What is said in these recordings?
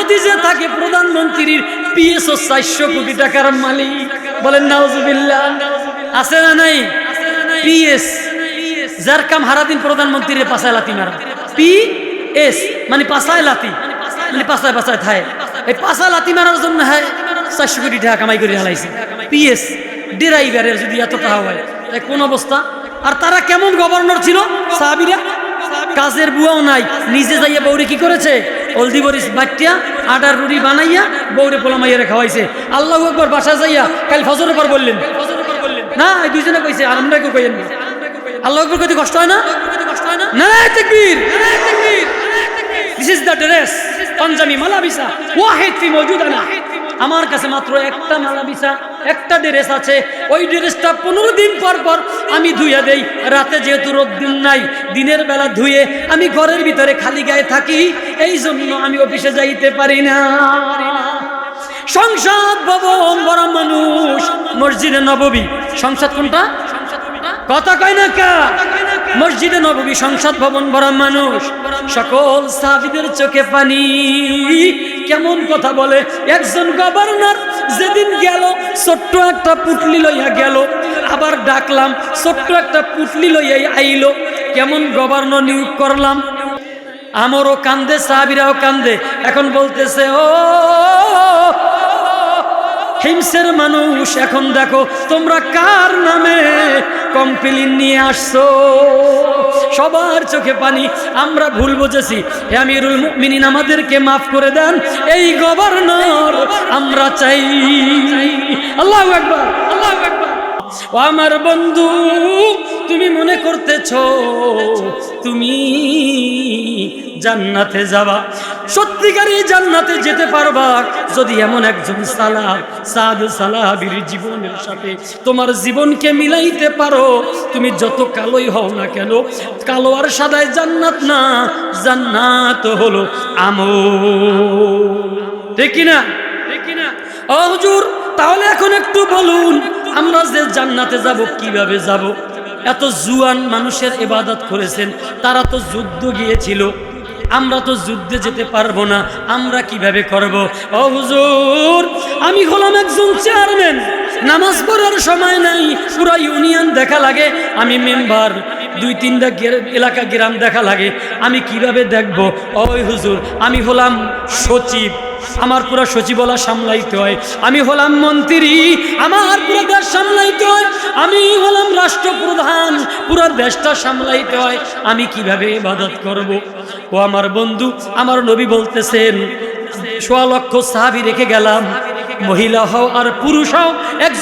রাষ্ট্রপতি যে থাকে প্রধানমন্ত্রীর পিএসও চারশো কোটি টাকার মালিক। বলেন, নাউজুবিল্লাহ। আছে না নাই? পিএস। যার কাম হারাদিন প্রধানমন্ত্রীর পাশায় লাতি মারা। পি এস মানে পাশায় লাতি মানে পাশায় পাশায় থায় এই পাশায় লাতি মারার জন্য হ্যাঁ চারশো কোটি টাকা কামাই করে হালাইছে। পিএস, ড্রাইভারের যদি এত টাকা হয় তাই কোন অবস্থা? আর তারা কেমন গভর্নর ছিল? সাহাবিরা? কাজের বুয়াও নাই, নিজে যাইয়া বৌরে কি করেছে? হলদি বরিস বাটিয়া আটার রুটি বানাইয়া বৌরে পোলা মাইয়ারে খাওয়াইছে। আল্লাহ একবার বাসা যাইয়া কাল ফজরের পর বললেন। না, এই দুইজনে কইছে, আর আমরা কেউ কইেন না। আল্লাহ একবার কইতে কষ্ট হয় না? না তাকবীর। This is the dress Punjabi মালাবিসা ওয়াহিদ ফি মওজুদানা আমার কাছে মাত্র একটা মালাবিসা একটা ড্রেস আছে, ওই ড্রেসটা পনেরো দিন পর পর আমি ধুইয়া দেই। রাতে যেহেতু রোদ দিন নাই, দিনের বেলা ধুয়ে আমি ঘরের ভিতরে খালি গায়ে থাকি, এই জন্য আমি অফিসে যাইতে পারি না। সংসদ ভবন, বড় মানুষ, মসজিদে নববী। সংসদ কোনটা? কথা কয় না কা? মসজিদে নববী, সংসদ ভবন, বড় মানুষ। সকল সাহাবিদের চোখে পানি। কেমন কথা বলে? একজন গভর্নর যেদিন গেল, ছোট্ট একটা পুটলি লইয়া গেল। আবার ডাকলাম, ছোট্ট একটা পুটলি লইয়া আইলো। কেমন গভর্নর নিয়োগ করলাম? আমারও কান্দে, সাহাবিরাও কান্দে। এখন বলতেছে, ও হিমসের মানুষ, এখন দেখো তোমরা কার নামে কমপ্লেন নিয়ে আসছো? সবার চোখে পানি। আমরা ভুল বুঝেছি। হে আমিরুল মুমিনিন, আমাদেরকে মাফ করে দেন। এই গভর্নর আমরা চাই। আল্লাহু আকবার আল্লাহু আকবার। ও আমার বন্ধু, তুমি মনে করতেছ, তুমি জান্নাতে যাবা। সত্যিকারই জান্নাতে যেতে পারবা। যদি এমন একজন সালাহ, সাদ সালাহাবির জীবনের সাথে তোমার জীবনকে মিলাইতে পারো, তুমি যত কালোই হও না কেন, কালো আর সাদায় জান্নাত না, জান্নাত হলো আমো ঠিক না ঠিক না ও হুজুর, তাহলে এখন একটু বলুন, আমরা যে জান্নাতে যাব, কীভাবে যাব? এত জুয়ান মানুষের ইবাদত করেছেন, তারা তো যুদ্ধ গিয়েছিল। আমরা তো যুদ্ধে যেতে পারব না, আমরা কীভাবে করব? ও হুজুর, আমি হলাম একজন চেয়ারম্যান, নামাজ পড়ার সময় নাই, পুরো ইউনিয়ন দেখা লাগে, আমি মেম্বার। দুই তিনটা এলাকা গ্রাম দেখা লাগে। আমি কীভাবে দেখব? ওই হুজুর, আমি হলাম সচিব। আমার পুরো সচিবলা সামলাইতে হয়। আমি হলাম মন্ত্রী। আমার পুরো দেশ সামলাইতে হয়। আমি হলাম রাষ্ট্রপ্রধান। পুরো দেশটা সামলাইতে হয়। আমি কীভাবে ইবাদত করব? ও আমার বন্ধু, আমার নবী বলতেছেন, সোয়া লক্ষ সাহাবি রেখে গেলাম। মহিলা হও আর পুরুষ হও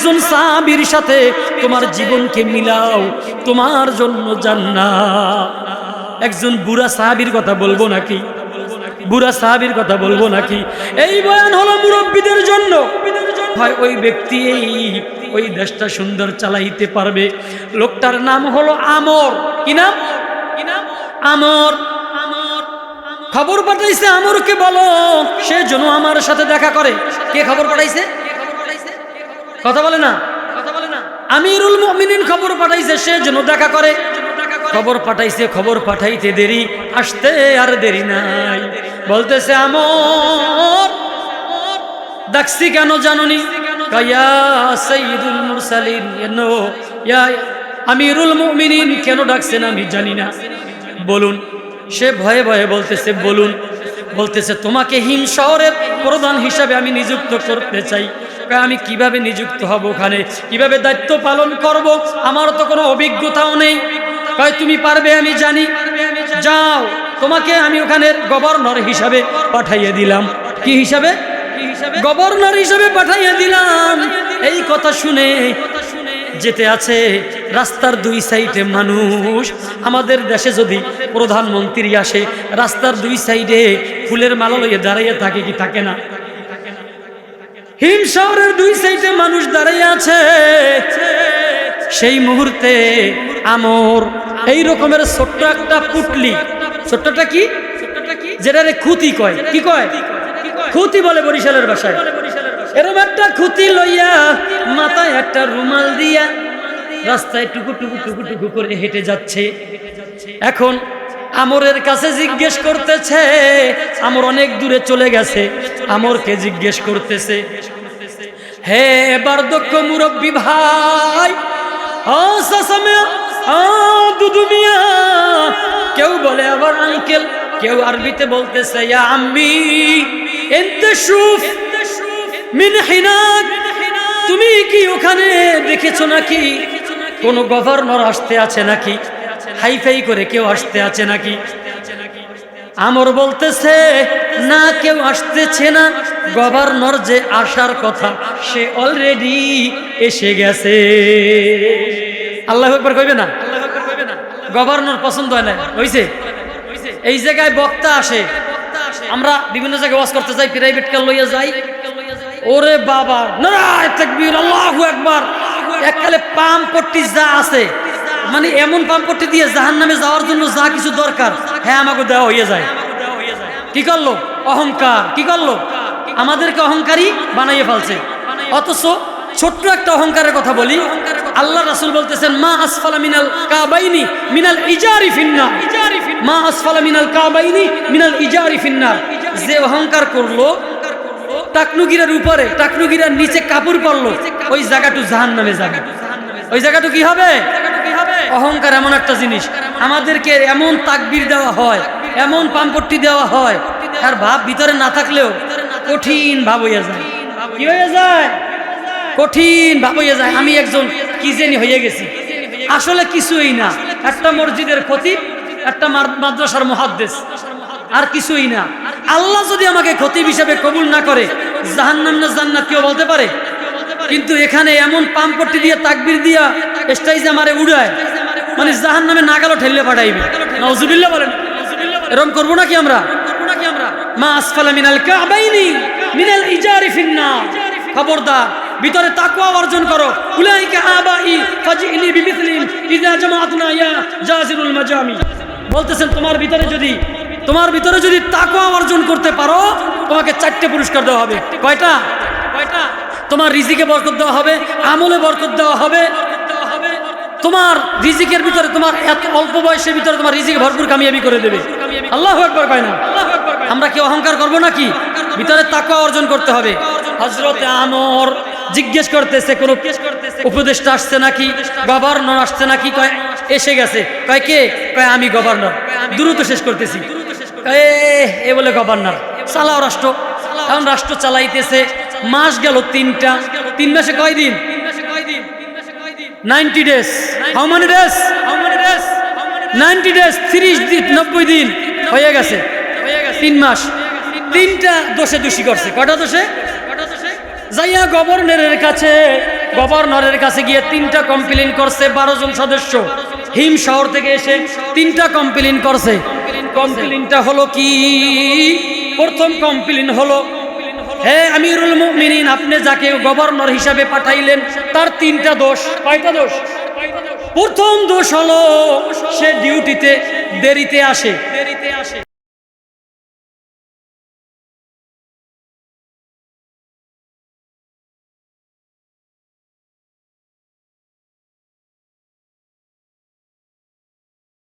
একজন সাহাবির সাথে তোমার জীবনকে মিলাও, তোমার জন্য জান্নাত। একজন বুড়া সাহাবির কথা বলব নাকি? বুড়া সাহাবির কথা বলব নাকি? এই বয়ান হলো মুরব্বীদের জন্য। হয় ওই ব্যক্তি ওই দেশটা সুন্দর চালাইতে পারবে। লোকটার নাম হলো আমর। কি নাম? কি নাম আমর আমর। খবর পাঠাইছে আমরকে বলো, সে যেন আমার সাথে দেখা করে। কে খবর পাঠাইছে? কথা বলে না? কথা বলে না? আমিরুল মুমিনিন খবর পাঠাইছে সে যেন দেখা করে। খবর পাঠাইছে খবর পাঠাইতে দেরি আসতে আর দেরি নাই। বলতেছে আমর ডাকছি কেন জাননি? আমিরুল মুমিনিন কেন ডাকছেন আমি জানি না। বলুন। সে ভয়ে ভয়ে বলতেছে বলুন। বলতেছে তোমাকে হিম শহরের প্রধান হিসাবে আমি নিযুক্ত করতে চাই। আমি কীভাবে নিযুক্ত হব ওখানে? কীভাবে দায়িত্ব পালন করব? আমার তো কোনো অভিজ্ঞতাও নেই। কয়, তুমি পারবে, আমি জানি। যাও, তোমাকে আমি ওখানের গভর্নর হিসাবে পাঠাইয়ে দিলাম। কি হিসাবে? গভর্নর হিসাবে পাঠাইয়ে দিলাম। এই কথা শুনে যেতে আছে রাস্তার দুই সাইডে মানুষ। আমাদের দেশে যদি প্রধানমন্ত্রী আসে, রাস্তার দুই সাইডে ফুলের মালা লইয়ে দাঁড়াইয়া থাকে কি থাকে না? হিম শহরের দুই সাইডে মানুষ দাঁড়িয়ে আছে। সেই মুহূর্তে আমর এই রকমের ছোট্ট একটা পুটলি, ছোট্টটা কি? যেটারে খুতি কয়। কি কয়? খুতি বলে বরিশালের ভাষায়। এরকম একটা খুতি লইয়া মাথায় একটা রুমাল দিয়া রাস্তায় টুকু টুকু টুকু টুকু করে হেঁটে যাচ্ছে। এখন আমরের কাছে জিজ্ঞেস করতেছে, আমর অনেক দূরে চলে গেছে। আমরকে জিজ্ঞেস করতেছে, হে এবার দক্ষ মুরব্বী ভাই কেউ বলে আবার আঙ্কেল কেউ আরবিতে বলতেছে, ইয়া আম্মি মিন হিনাক তুমি কি ওখানে দেখেছ নাকি? কোন গভর্নর আসতে আছে নাকি? হাইফাই করে কেউ আসতে আছে নাকি? আমর বলতেছে, না, কেউ আসতেছে না। গভর্নর যে আসার কথা, সে অলরেডি এসে গেছে। আল্লাহ একবার কইবে না? গভর্নর পছন্দ হয় না হইছে? এই জায়গায় বক্তা আসে। আমরা বিভিন্ন জায়গায় ওয়াজ করতে যাই প্রাইভেট কার লইয়া যাই। ওরে বাবা, নারায় তাকবীর, আল্লাহু আকবার। এককালে পাম পট্টি যা আছে মানে এমন পাম পট্টি দিয়ে জাহান্নামে যাওয়ার জন্য যা কিছু দরকার হ্যাঁ আমাকে দেওয়া হয়ে যায়। কি করল? অহংকার। কি করল? আমাদেরকে অহংকারী বানাইয়ে ফেলছে। অথচ ছোট্ট একটা অহংকারের কথা বলি, আল্লাহ রাসূল বলতেছেন, মা আসফালা মিনাল কাবাইনি মিনাল ইজারি ফিন্না মা আসফালা মিনাল কাবাইনি মিনাল ইজারি ফিন্না যে অহংকার করল, টাকনুগিরার উপরে, টাকনুগিরার নিচে কাপড় পরলো, ওই জায়গাটু জাহান নামে যাবে। ওই জায়গাটু কি হবে? অহংকার এমন একটা জিনিস। আমাদেরকে এমন তাকবির দেওয়া হয়, এমন পাম্পট্টি দেওয়া হয় আর ভাব ভিতরে না থাকলেও কঠিন ভাব হইয়া যায়। কি হয়ে যায়? কঠিন ভাব হইয়া যায়। আমি একজন কি জানি হয়ে গেছি। আসলে কিছুই না। একটা মসজিদের খতিব, একটা মাদ্রাসার মহাদ্দেশ আর কিছুই না। আল্লাহ যদি আমাকে খতিব হিসাবে কবুল না করে, জাহান্নাম না জান্নাত কেউ বলতে পারে? কিন্তু এখানে এমন পাম্পট্টি দিয়ে, তাকবির দিয়া স্টাইজ আমারে উড়ায়। মানে জাহান নামে নাগালো ঠেললে পাঠাইবে। নজুবিল্লা বলেন। এরকম করব নাকি আমরা? মা আসফালা মিনাল কাবাইনি, মিনাল ইজারি ফিন্না খবরদার, ভিতরে তাকওয়া অর্জন করো। উলাইকা আবাই ফাজিনি বিমিসলিম ইযা জামাআতনা ইয়া জাজিরুল মাজামি। বলতেছেন, তোমার ভিতরে যদি তোমার ভিতরে যদি তাকওয়া অর্জন করতে পারো, তোমাকে চারটে পুরস্কার দেওয়া হবে। কয়টা কয়টা? তোমার রিজিকে বরকত দেওয়া হবে, আমলে বরকত দেওয়া হবে তোমার রিজিকের ভিতরে তোমার এত অল্প বয়সের ভিতরে তোমার রিজিক ভরপুর কামিয়াবি করে দেবে। আল্লাহ একবার পায় না। আমরা কি অহংকার করব নাকি? ভিতরে তাকা অর্জন করতে হবে। হজরতে আমর জিজ্ঞেস করতেছে, কোন উপদেষ্টা আসছে নাকি? গভর্নর আসছে নাকি? কয়, এসে গেছে। কয় কে? কয়, আমি গভর্নর দ্রুত শেষ করতেছি। এ বলে গভর্নর চালাও রাষ্ট্র। এখন রাষ্ট্র চালাইতেছে। মাস গেল তিনটা। তিন মাসে কয় দিন ninety days. How many days ninety days, তিরিশ দিন, নব্বই দিন হয়ে গেছে। তিন মাস। তিনটা দোষে দোষী করছে। কটা দোষে? যাইয়া গভর্নরের কাছে গভর্নরের কাছে গিয়ে তিনটা কমপ্লেন করছে বারো জন সদস্য। হিম শহর থেকে এসে তিনটা কমপ্লেন করছে। কমপ্লেনটা হলো কি? প্রথম কমপ্লেন হলো হে আমিরুল মুমিনিন আপনি যাকে গভর্নর হিসাবে পাঠাইলেন তার তিনটা দোষ। কয়টা দোষ? প্রথম দোষ হলো সে ডিউটিতে দেরিতে আসে।